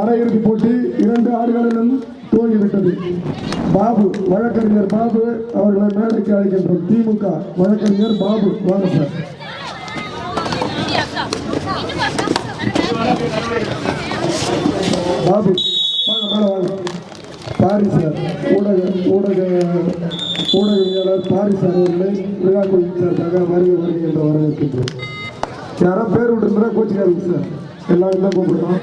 அரையிறுதி போட்டி இரண்டு ஆடுகளிலும் துவங்கிவிட்டது. பாபு வழக்கறிஞர் பாபு அவர்களை மேடைக்கு அழைக்கின்றோம் திமுக வழக்கறிஞர் பாபு வாங்க சார். பாபு பாரிஸ் சார் ஊடக ஊடக ஊடகவியலாளர் பாரி சார் அவர்களை விழா குழுவினருக்காக வருகை வருகை வரவேற்கின்றோம். யாரோ பேர் விட்டுருந்தா கோச்சிக்காதீங்க சார். எல்லாரும் தான் கூப்பிடுறோம்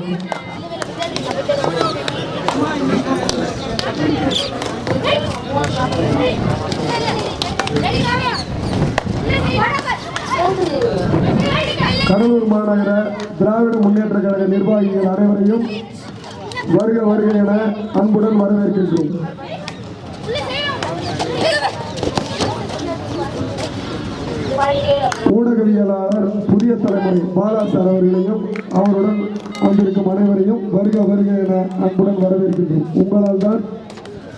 கடலூர் மாநகர திராவிட முன்னேற்ற கழக நிர்வாகிகள் அனைவரையும் வருக வருக என அன்புடன் வரவேற்கின்றோம். ஊடகவியலாளர் புதிய தலைமுறை பாலா சார் அவர்களையும் அவருடன் வந்திருக்கும் அனைவரையும் வருக வருக என அன்புடன் வரவேற்கின்றோம் உங்களால் தான்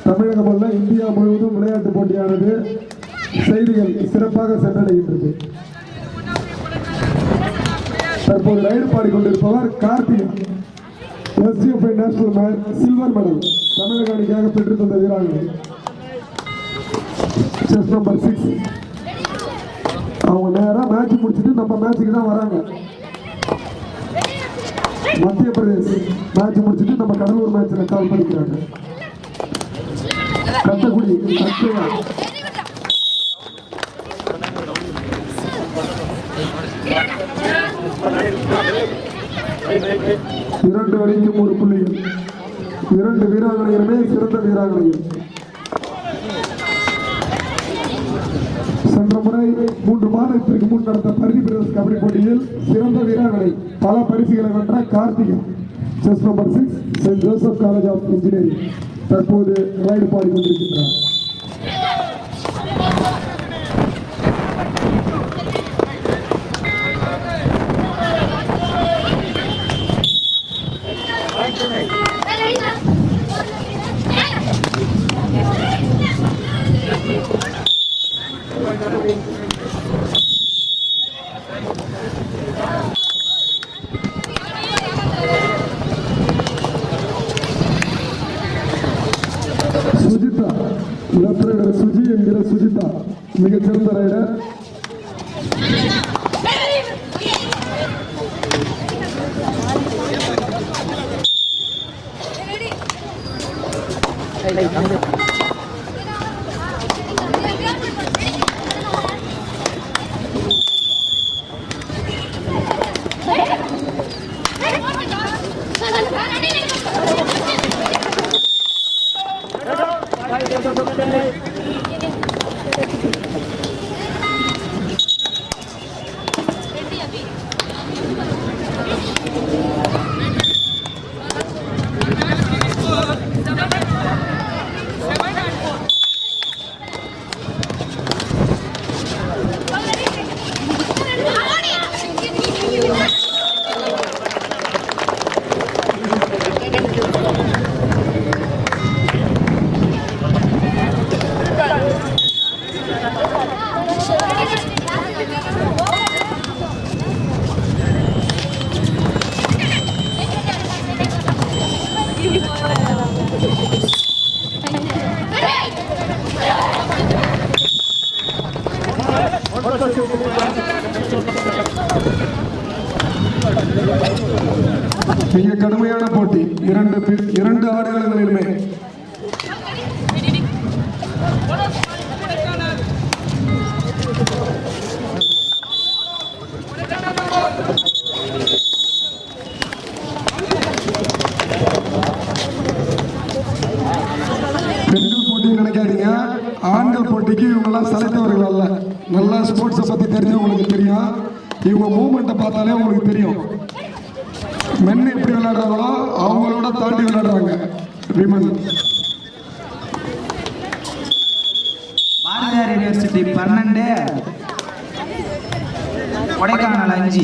தமிழகம் அல்ல இந்தியா முழுவதும் விளையாட்டு போட்டியானது செய்திகள் சிறப்பாக சென்றடைகின்றது. தற்போது raid பாடிக்கொண்டிருப்பவர் Karthika. SDFI national man silver medal தமிழக அணிக்காக பெற்றுத்தந்த வீராங்கனை. செஸ் நம்பர் சிக்ஸ் அவங்க நேராக மேட்ச் முடிச்சுட்டு நம்ம மேட்சுக்கு தான் வராங்க. மத்திய பிரதேஷ் மேட்ச் முடிச்சுட்டு நம்ம கடலூர் மேட்ச்சில் கால் பண்ணிக்கிறாங்க. கத்தக்குடி கத்தையா இரண்டு வரைக்கும் ஒரு புள்ளி. இரண்டு வீராங்கனைகளுமே சிறந்த வீராங்கனைகள். சென்ற முறை மூன்று மாதத்திற்கு முன் நடந்த பரிதி பிரதேச கபடி போட்டியில் சிறந்த வீரர்களை பல பரிசுகளை வென்ற Karthikan chest number six Saint Joseph college of engineering தற்போது ரைடு பாடி கொண்டிருக்கின்றார் Thank you. மிக கடுமையான போட்டி. இரண்டு இரண்டு ஆடுகளிலுமே கொடைக்கானல் அஞ்சு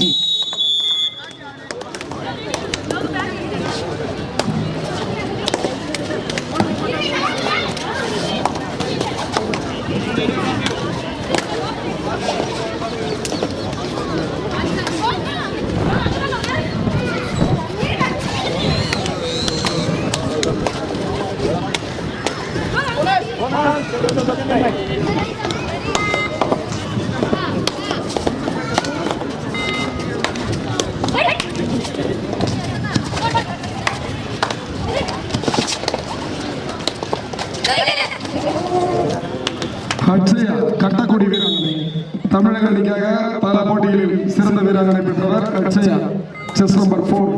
தமிழக அணிக்காக பல போட்டிகளில் சிறந்த வீராங்கனை பெற்றவர் அக்ஷயா செஸ் நம்பர் ஃபோர்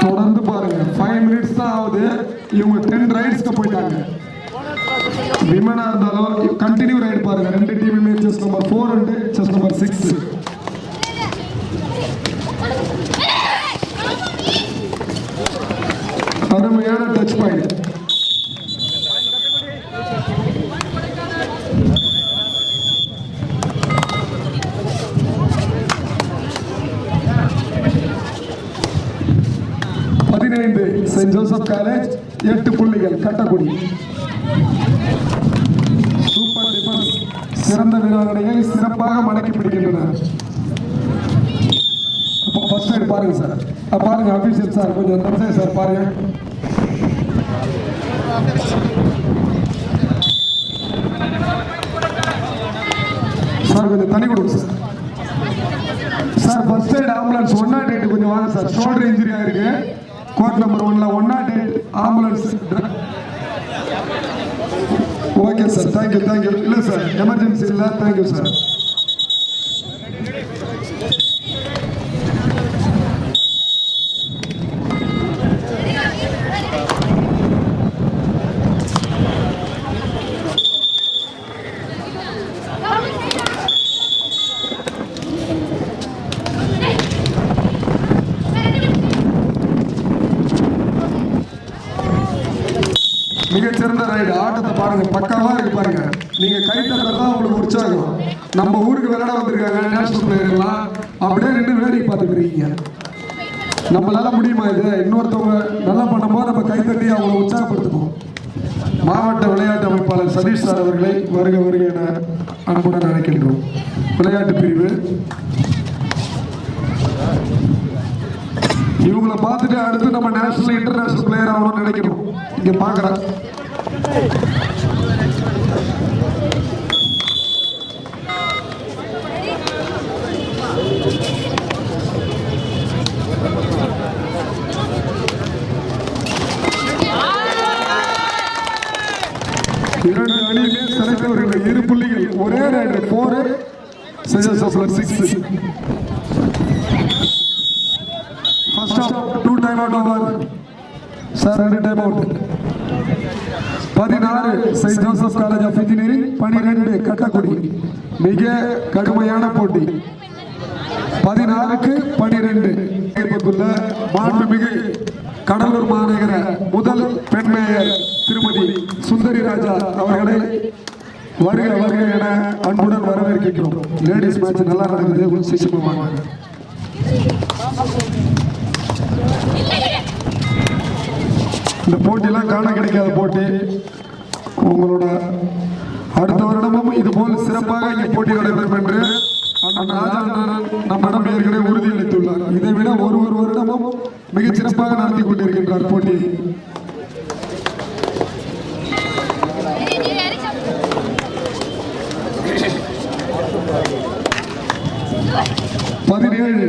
தொடர்ந்து பாருங்க ஃபைவ் மினிட்ஸ் தான் ஆகுது இவங்க டென் ரைட்ஸ்க்கு போயிட்டாங்க விமனா இருந்தாலும் கண்டினியூ ரைடு பாருங்க ரெண்டு டீமுமே chest number four and chest number six அருமையான டச் பாயிண்ட் பதினைந்து செயின்ட் ஜோசப் காலேஜ் எட்டு புள்ளிகள் கட்டக்குடி. சூப்பர் டிஃபன்ஸ் சிறந்த வீராங்கனையை சிறப்பாக மடக்கி பிடிக்கின்றனர். அப்போ ஃபர்ஸ்ட் ரைடு பாருங்க சார் அஹ் பாருங்க அபிஷேக் சார் கொஞ்சம் நம்சே சார் பாருங்க. சார் கொஞ்சம் தண்ணி கொடுங்க sir sir first aid ambulance one nought eight கொஞ்சம் வாங்க சார் ஷோல்டர் இன்ஜுரி ஆயிருக்கு. கோட் நம்பர் ஒன்ல one nought eight ambulance okay sir thank you thank you இல்லை சார் எமர்ஜென்சி இல்லை. தேங்க்யூ சார் மிகச்சிறந்த ரைடு ஆட்டத்தை பாருங்க பக்காவா இருக்கு பாருங்க நீங்க கை தட்டுறதா உங்களுக்கு உற்சாகம் நம்ம ஊருக்கு விளையாட வந்திருக்காங்க நேஷனல் பிளேயர்லாம் அப்படியே நின்று வேலையை பார்த்துக்கிறீங்க. நம்மளால முடியுமா இது? இன்னொருத்தவங்க நல்லா பண்ணும்போது நம்ம கை தட்டி அவங்கள உற்சாகப்படுத்தணும் மாவட்ட விளையாட்டு அமைப்பாளர் சதீஷ் சார் அவர்களை வருக வருக என அன்புடன் அழைக்கின்றோம். விளையாட்டு பிரிவு. இவங்களை பார்த்துட்டு அடுத்து நம்ம நேஷனல் இன்டர்நேஷனல் பிளேயர் ஆகணும்னு நினைக்கணும். இங்க பாக்குறேன் இரண்டு அணியுமே சிறந்தவர்கள் இரு புள்ளிகள் four, raider four chest six first half two time out over sir ரெண்டு டைம் பதினாறு Saint Joseph college of engineering பனிரெண்டு கட்டக்குடி. மிக கடுமையான போட்டி. பதினாறுக்கு பனிரெண்டு. மாண்புமிகு கடலூர் மாநகர முதல் பெண் மேயர் திருமதி சுந்தரி ராஜா அவர்களை வருக வருக என அன்புடன் வரவேற்கிறோம் லேடிஸ் மேட்ச் நல்லா நடக்குது. சிசிமா வாங்க. இந்த போட்டியெல்லாம் காண கிடைக்காத போட்டி. உங்களோட அடுத்த வருடமும் இது போல் சிறப்பாக இங்கே போட்டி நடைபெறும் என்று அண்ணன் ராஜா நம்மிடம் ஏற்கனவே உறுதியளித்துள்ளார். இதை விட ஒரு ஒரு வருடமும் மிகச் சிறப்பாக நடத்தி கொண்டிருக்கின்றார் போட்டி. பதினேழு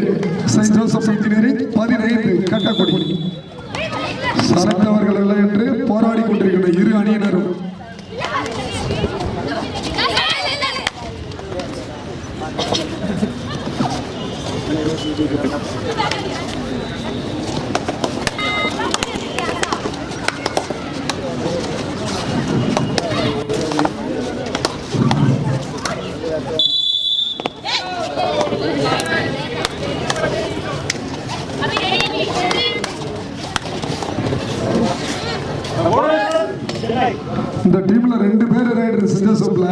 செயின்ட் ஜோசப் இன்ஜினியரிங் பதினைந்து கட்டக்குடி. சரத்தவர்கள் அல்ல என்று போராடி கொண்டிருக்கின்ற இரு அணியினரும் இந்த டீம்ல ரெண்டு பேர் ரைடர் செஞ்ச சோப்ல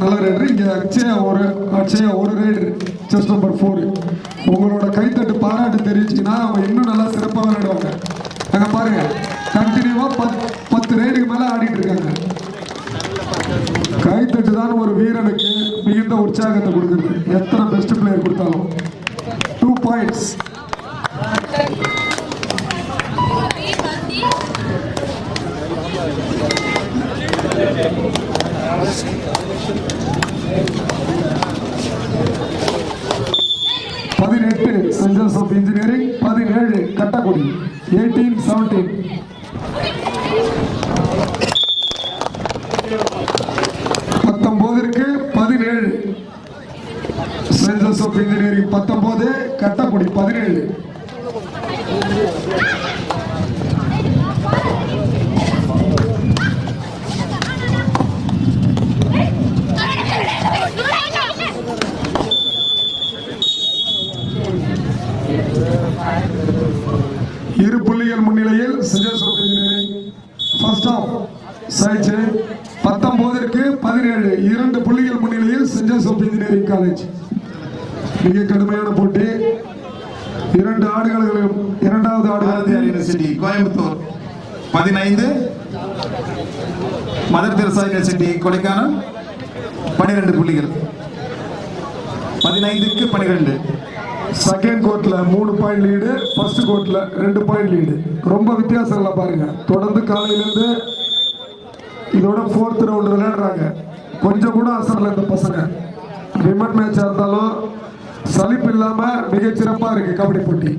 நல்ல ரைடர் இங்க அக்ஷயா ஒரு அக்ஷயா ஒரு ரைடர் செஸ் நம்பர் ஃபோர் உங்களோட கைத்தட்டு பாராட்டு தெரிவிச்சீங்கன்னா அவங்க இன்னும் நல்லா சிறப்பாக விளையாடுவாங்க. நாங்கள் பாருங்க. கண்டினியூவாக பத் பத்து ரைடுக்கு மேலே ஆடிட்டு இருக்காங்க. கைத்தட்டு தான் ஒரு வீரனுக்கு மிகுந்த உற்சாகத்தை கொடுக்குது. எத்தனை பெஸ்ட் பிளேயர் கொடுத்தாலும். டூ பாயிண்ட்ஸ் பதினெட்டு சென்ட் ஜோசப் இன்ஜினியரிங் பதினேழு கட்டக்குடி எயிட்டீன் செவன்டீன் பத்தொன்பதற்கு பதினேழு. சென்ட் ஜோசப் இன்ஜினியரிங் பத்தொன்பது கட்டக்குடி பதினேழு இரு புள்ளிகள் முன்னிலையில் Saint Joseph engineering first half சைச்சு பத்தொன்பதற்கு பதினேழு இரண்டு புள்ளிகள் முன்னிலையில் சென்ட் ஜோசப் இன்ஜினியரிங் காலேஜ் மிக கடுமையான போட்டி இரண்டு ஆடுகளும் இரண்டாவது பாரதியார் ஆடுகள் யூனிவர்சிட்டி கோயம்புத்தூர் பதினைந்து. மதர் தெரசா யூனிவர்சிட்டி கொடைக்கானல் பனிரெண்டு புள்ளிகள். பதினைந்துக்கு பனிரெண்டு செகண்ட் கோர்ட்ல மூணு பாயிண்ட் லீடு ஃபர்ஸ்ட் கோர்ட்ல ரெண்டு பாயிண்ட் லீடு ரொம்ப வித்தியாசம் இல்லை பாருங்க. தொடர்ந்து காலையிலேருந்து இதோட ஃபோர்த் ரவுண்ட் விளையாடுறாங்க. கொஞ்சம் கூட அசரில் இந்த பசங்க. ரிமட் மேட்சா இருந்தாலும் சலிப்பு இல்லாம மிகச்சிறப்பா இருக்கு கபடி போட்டி.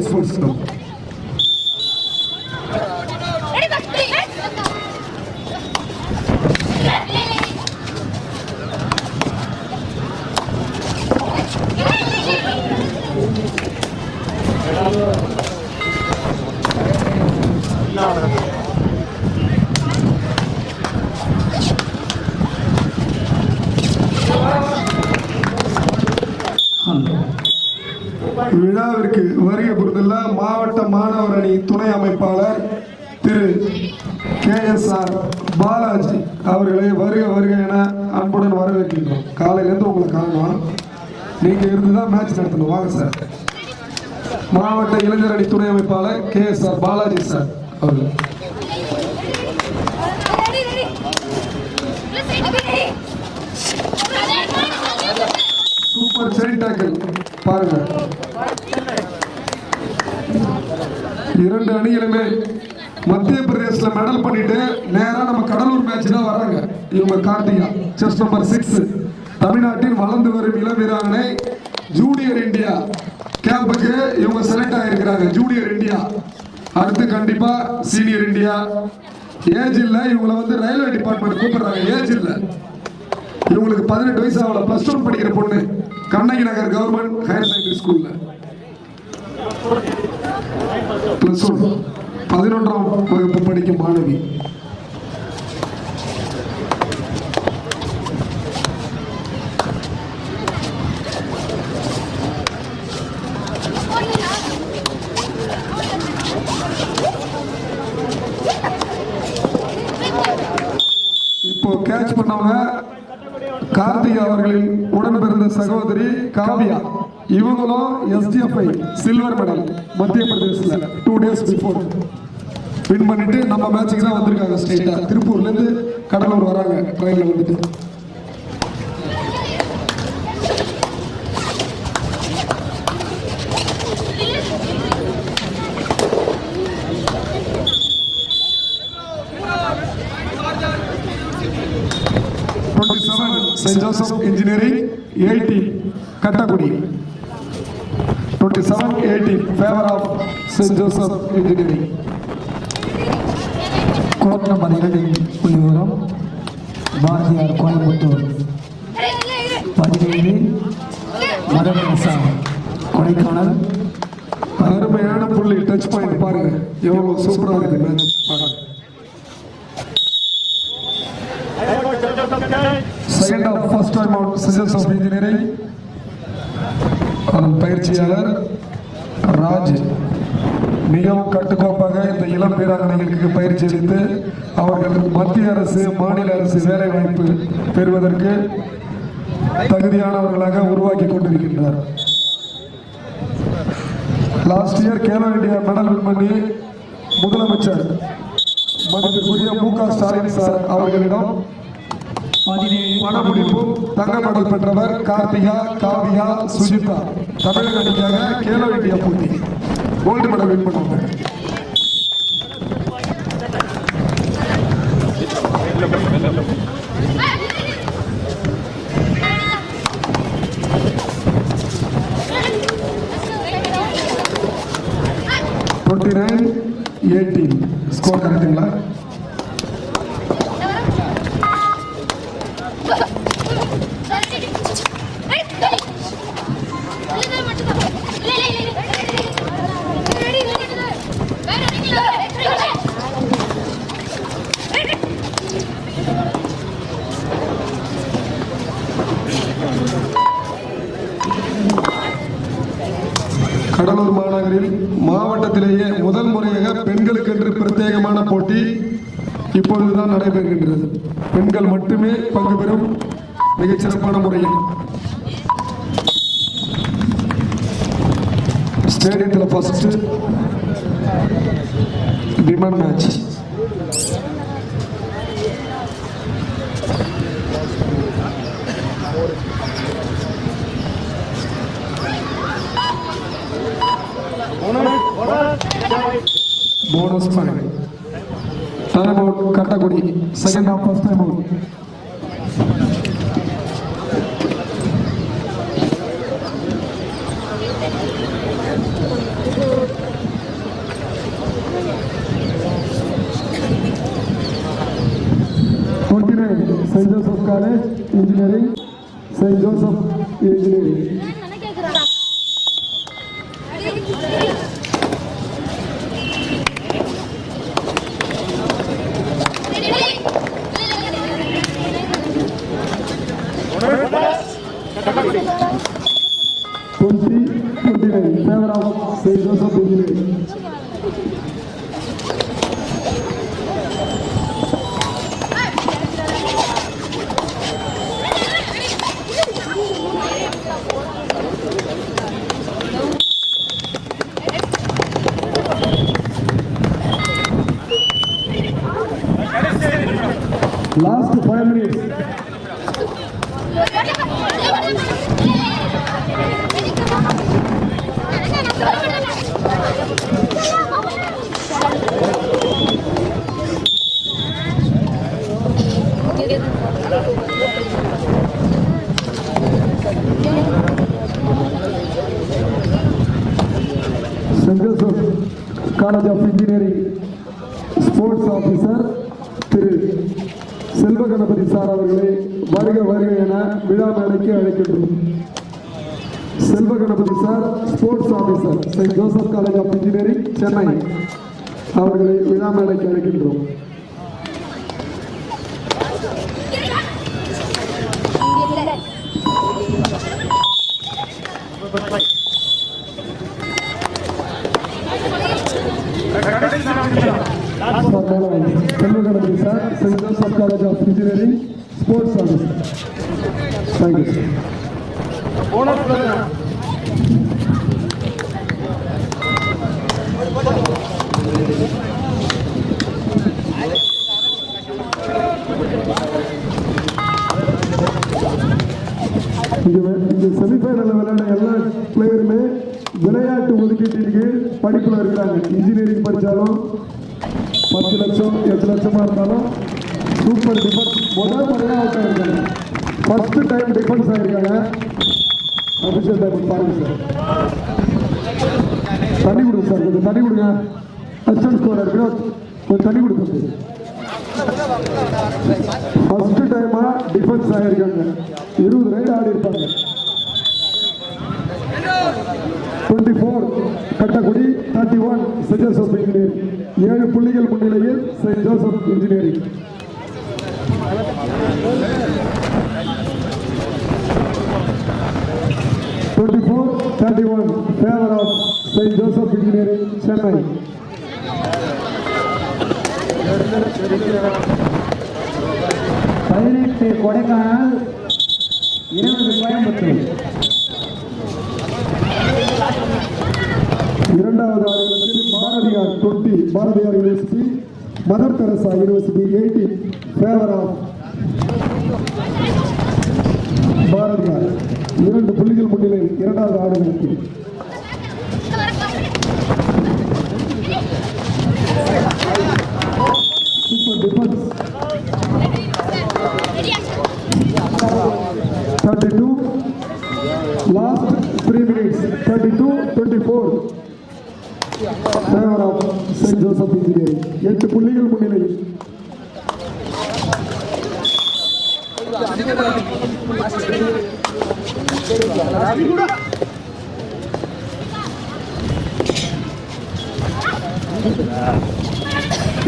Kattakudi sports club Ready, back, three. விழாவிற்கு வருகை புரிந்துள்ள மாவட்ட மாணவர் அணி துணை அமைப்பாளர் Thiru K S R Balaji அவர்களை வருக வருக என அன்புடன் வரவேற்கின்றோம். காலையிலேருந்து உங்களை காணோம். நீங்க இருந்து தான் மேட்ச் நடத்தணும். வாங்க சார். மாவட்ட இளைஞர் அணி துணை அமைப்பாளர் K S R Balaji sir அவர்கள். சூப்பர் செரி டேக்கிள் பாருங்க. இரண்டு அணிகளுமே மத்திய பிரதேசல மெடல் பண்ணிட்டு நேரா நம்ம கடலூர் மேட்ச் தான் வர்றாங்க. இவங்க கார்த்திகா செஸ் நம்பர் சிக்ஸ் தமிழ்நாட்டின் வளர்ந்து வரும் இளம் வீராங்கனை ஜூனியர் இந்தியா கேம்புக்கு இவங்க செலக்ட் ஆகிருக்கிறாங்க ஜூனியர் இந்தியா அடுத்து கண்டிப்பா சீனியர் இந்தியா ஏஜ் இல்லை இவங்களை வந்து ரயில்வே டிபார்ட்மெண்ட் கூப்பிடுறாங்க ஏஜ் இல்லை இவங்களுக்கு பதினெட்டு வயசு ஆகல பிளஸ் ஒன் படிக்கிற பொண்ணு. Kannagi Nagar government higher secondary ஸ்கூலில் பிளஸ் ஒன் பதினொன்றாம் வகுப்பு படிக்கும் மாணவி இப்போ கேட்ச் பண்ணவங்க கார்த்திகா அவர்களின் உடன் பிறந்த சகோதரி காவியா இவங்களும் எஸ்டிஎஃப்ஐ சில்வர் மெடல் மத்திய பிரதேசத்தில் டூ டேஸ் பிஃபோர் வின் பண்ணிட்டு நம்ம மேட்சுக்கு தான் வந்திருக்காங்க ஸ்டேட்டாக திருப்பூர்லேருந்து கடலூர் வராங்க ட்ரெயினில் வந்துட்டு twenty seven Saint Joseph engineering eighteen Kattakudi twenty seven eighteen favour of Saint Joseph engineering court number இரண்டின் புள்ளி விவரம் பாரதியார் கோயம்புத்தூர். பதினேழு மதரசா கொடைக்கானல். அருமையான புள்ளி. டச் பாயிண்ட் பாருங்க. எவ்வளவு சூப்பராக இருக்கு. மேட்ச் பாருங்க second half first time out சிசன்ஸ் of engineering பயிற்சியாளர் ராஜ். மிகவும் கட்டுக்கோப்பாக இந்த இளம் வீராங்கனைகளுக்கு பயிற்சி அளித்து அவர்கள் மத்திய அரசு மாநில அரசு வேலை வாய்ப்பு பெறுவதற்கு தகுதியானவர்களாக உருவாக்கி கொண்டிருக்கின்றார் last year Khelo India medal win பண்ணி முதலமைச்சர் மதிப்பிற்குரிய மு க ஸ்டாலின் சார் அவர்களிடம் பதினேழு பணமுடிப்பும் தங்க மெடல் பெற்றவர் கார்த்திகா காவியா சுஜிதா தமிழக அணிக்காக கேலோ இந்தியா போட்டி. கோல்டு மெடல் வின் பண்ணுவாங்க டுவெண்ட்டி நைன் எயிட்டீன் ஸ்கோர் கரெக்டுங்களா கடலூர் மாநகரில் மாவட்டத்திலேயே முதல் முறையாக பெண்களுக்கு என்று பிரத்யேகமான போட்டி இப்பொழுதுதான் நடைபெறுகின்றது. பெண்கள் மட்டுமே பங்கு பெறும் மிகச்சிறப்பான முறையில். ஸ்டேடியத்தில் first women match bonus point time out Kattakudi second half first time out twenty nine Saint Joseph college engineering last five minutes Saint Joseph college of engineering sports officer Thiru Selva Ganapathi sir அவர்களை வருக வருக என விழா மேடைக்கு அழைக்கின்றோம் Selva Ganapathi sir sports officer college of engineering Chennai அவர்களை விழா மேடைக்கு அழைக்கின்றோம் sir Saint Joseph college of engineering sports office thank you sir இங்க வே- இந்த செமிஃபைனல் விளையாட எல்லா பிளேயருமே விளையாட்டு ஒதுக்கீட்டின் கீழ் படிப்புல இருக்கிறாங்க. இன்ஜினியரிங் படித்தாலும் பத்து லட்சம் எட்டு லட்சமாக இருந்தாலும் சூப்பர் டிஃபென்ஸ் முதல் முறையாக அவுட் ஃபர்ஸ்ட் டைம் டிஃபென்ஸ் ஆகிருக்காங்க அபிஷேக் டைம் பாருங்க சார் தண்ணி கொடுங்க சார் கொஞ்சம் தண்ணி கொடுங்க. அசிஸ்டன்ட் ஸ்கோர் இருக்கிறோம் கொஞ்சம் தண்ணி கொடுங்க ஃபர்ஸ்ட் டைமாக டிஃபென்ஸ் ஆகிருக்காங்க இருபது ரைடு ஆடி இருப்பாங்க. Twenty four Kattakudi thirty one Saint Joseph engineering ஏழு புள்ளிகள் முன்னிலையில் Saint Joseph engineering twenty four thirty one favour of Saint Joseph engineering Chennai பதினெட்டு கொடைக்கானல் இருபது கோயம்புத்தூர். இரண்டாவது Bharathiar twenty Bharathiar university mother Teresa university eighty favour of Bharathiar. இரண்டு புள்ளிகள் முன்னிலையில் இரண்டாவது ஆடுகளத்தில் super defence thirty two last three minutes thirty two twenty four favour of Saint எட்டு புள்ளிகள் முன்னிலையில்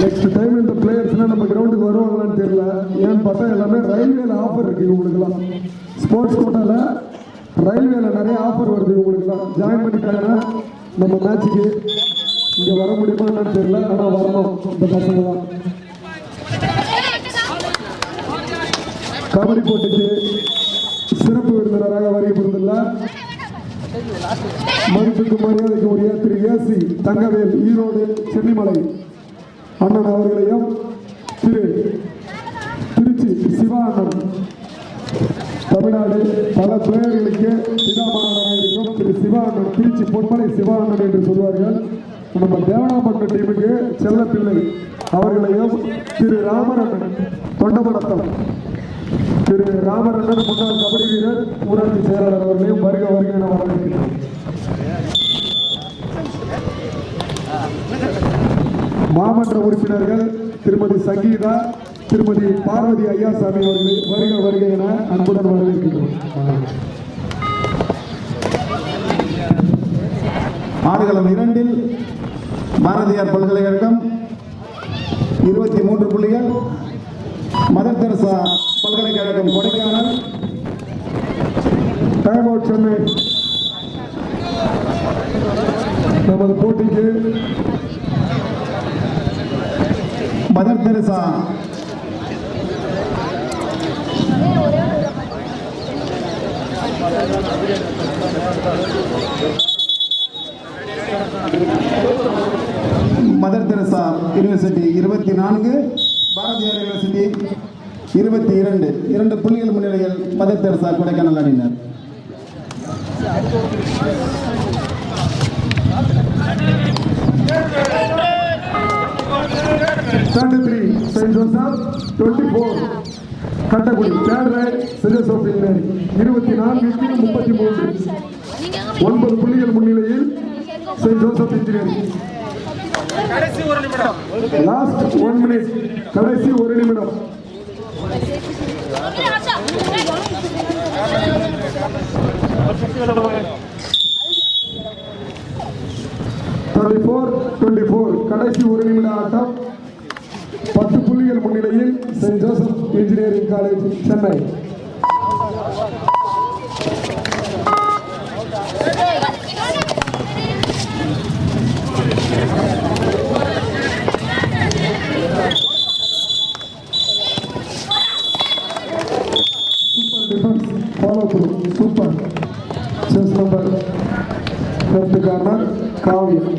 நெக்ஸ்ட் டைம் இந்த பிளேயர்ஸ்லாம் நம்ம கிரவுண்டுக்கு வருவாங்களான்னு தெரியல. ஏன்னு பார்த்தா எல்லாமே ரயில்வேல ஆஃபர் இருக்கு இவங்களுக்குலாம் ஸ்போர்ட்ஸ் கோட்டால ரயில்வேல நிறைய ஆஃபர் வருது இவங்களுக்குலாம் ஜாயின் பண்ணிட்டாங்கன்னா நம்ம மேட்சுக்கு இங்கே வர முடியுமா என்னன்னு தெரியல. ஆனா வரணும். இந்த பசங்களாம் கபடி போட்டிக்கு சிறப்பு விருந்தினராக வருகை புரிந்துள்ள மதிப்புக்கு மரியாதைக்கு உரிய திரு ஏசி தங்கவேல் ஈரோடு சென்னிமலை அண்ணன் அவர்களையும் திரு திருச்சி சிவா அண்ணன் தமிழ்நாடு பல பிளேயர்களுக்கு பிதாமகனாக இருக்கும். திரு சிவா அண்ணன் திருச்சி பொன்மலை சிவா அண்ணன் என்று சொல்வார்கள். நம்ம தேவனாம்பட்டினம் டீமுக்கு செல்லப்பிள்ளை அவர்களையும் திரு ராமரண்ணன் தொண்டமடத்தம் திரு ராமரண்ணன் முன்னாள் கபடி வீரர் ஊராட்சி செயலாளர் அவர்களையும் வருக வருகை நாம் வரவேற்கிறோம். மாமன்ற உறுப்பினர்கள் திருமதி சங்கீதா திருமதி பார்வதி ஐயாசாமி அவர்களை வருக வருகை என அன்புடன் வரவேற்கின்றோம் ஆடுகளம் இரண்டில் பாரதியார் பல்கலைக்கழகம் இருபத்தி மூன்று புள்ளிகள். மதர் தெரசா பல்கலைக்கழகம் கொடைக்கானல். Time out Chennai. நமது போட்டிக்கு. Mother Teresa. Mother Teresa university இருபத்தி நான்கு பாரதியார் யூனிவர்சிட்டி இருபத்தி இரண்டு இரண்டு புள்ளிகள் முன்னிலையில் மதர் தெரசா கொடைக்கானல் அணியினர். Thirty three Saint Joseph twenty four Kattakudi third raid Saint Joseph இருபத்தி நான்கு முப்பத்தி மூன்று. ஒன்பது புள்ளிகள் முன்னிலையில் Saint Joseph engineering last one minute கடைசி ஒரு நிமிடம். தேர்ட்டி ஃபோர் டுவெண்ட்டி ஃபோர் கடைசி ஒரு நிமிட ஆட்டம். பத்து புள்ளிகள் முன்னிலையில் Saint Joseph engineering college Chennai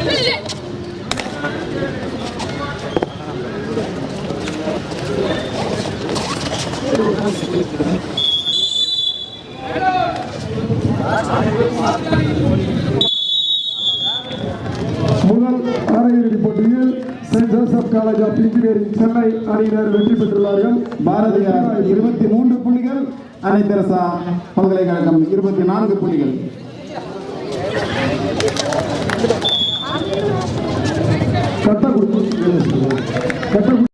Kavya முதல் அரையிறுதி போட்டியில் Saint Joseph college of engineering Chennai அணியினர் வெற்றி பெற்றுள்ளார்கள் பாரதியார் இருபத்தி மூன்று புள்ளிகள் அன்னை தெரசா பல்கலைக்கழகம் இருபத்தி